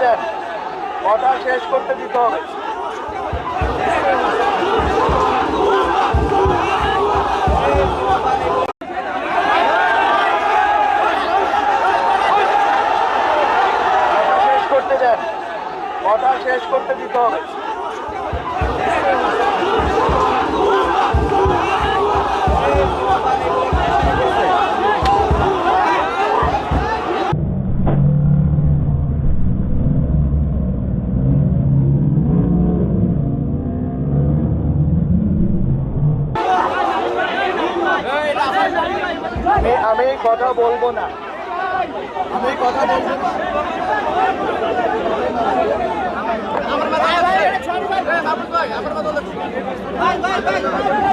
দিতে হবে। কথা শেষ করতে দেন কথা শেষ করতে দিতে হবে। আমি কথা বলব না আমি কথা বলব ভাই ভাই ভাই